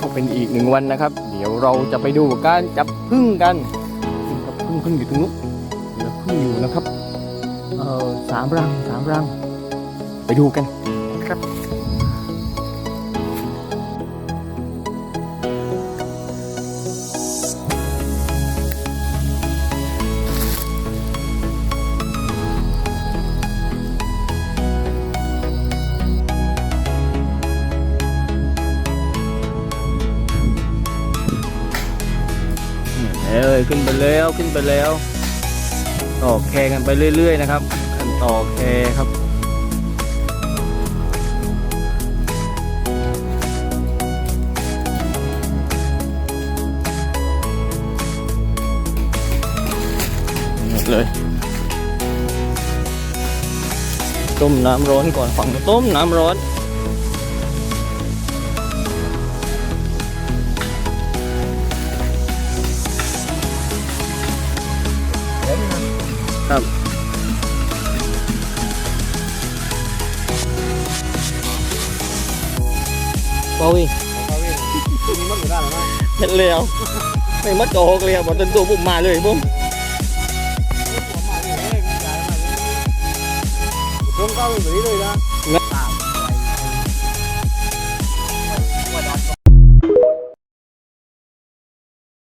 ก็เป็นอีกหนึ่งวันนะครับ เดี๋ยวเราจะไปดูการจับพึ่งกันจับพึ่งพึ่งอยู่ตรงนู้นเหลือพึ่งอยู่นะครับเออสามรังสามรัง ไปดูกัน เอ้ยขึ้นไปแล้วขึ้นไปแล้วต่อแคกันไปเรื่อย ๆ นะครับกันต่อแคครับหมดเลย ต้มน้ำร้อนก่อนฝั่งต้มน้ำร้อน ครับโอ้ยมีมันอยู่ด้านหลังนะเห็นแล้วไ